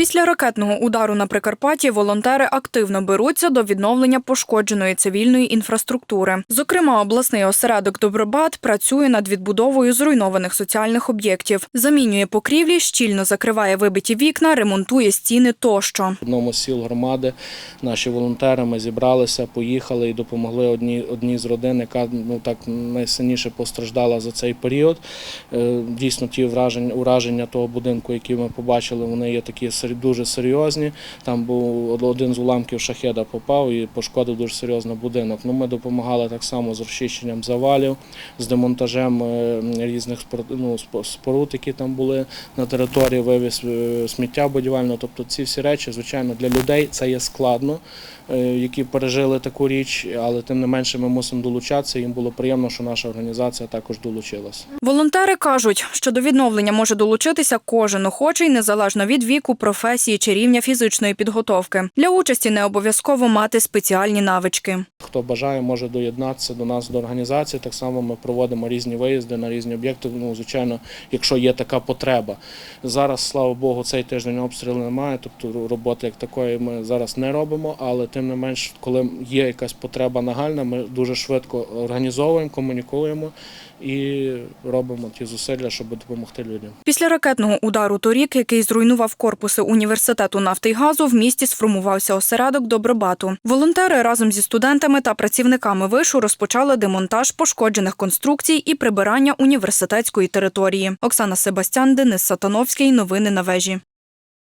Після ракетного удару на Прикарпатті волонтери активно беруться до відновлення пошкодженої цивільної інфраструктури. Зокрема, обласний осередок Добробат працює над відбудовою зруйнованих соціальних об'єктів, замінює покрівлі, щільно закриває вибиті вікна, ремонтує стіни тощо. В одному з сіл громади наші волонтери ми зібралися, поїхали і допомогли одній, одній з родин, яка ну так найсильніше постраждала за цей період. Е, Дійсно, ті враження, ураження того будинку, які ми побачили, вони є такі сер- дуже серйозні. Там був один з уламків шахеда попав і пошкодив дуже серйозно будинок. Ну, ми допомагали так само з розчищенням завалів, з демонтажем е, різних ну, споруд, які там були на території, вивіз е, сміття будівельного. Тобто ці всі речі, звичайно, для людей це є складно, які пережили таку річ, але тим не менше ми мусимо долучатися. Їм було приємно, що наша організація також долучилася. Волонтери кажуть, що до відновлення може долучитися кожен охочий, незалежно від віку, професії чи рівня фізичної підготовки. Для участі не обов'язково мати спеціальні навички. Хто бажає, може доєднатися до нас до організації. Так само ми проводимо різні виїзди на різні об'єкти. Ну, звичайно, якщо є така потреба. Зараз, слава Богу, цей тиждень обстрілу немає, тобто роботи як такої ми зараз не робимо, але тим не менш, коли є якась потреба нагальна, ми дуже швидко організовуємо, комунікуємо і робимо ті зусилля, щоб допомогти людям. Після ракетного удару торік, який зруйнував корпуси університету нафти й газу, в місті сформувався осередок Добробату. Волонтери разом зі студентами та працівниками вишу розпочали демонтаж пошкоджених конструкцій і прибирання університетської території. Оксана Себастян, Денис Сатановський. Новини на вежі.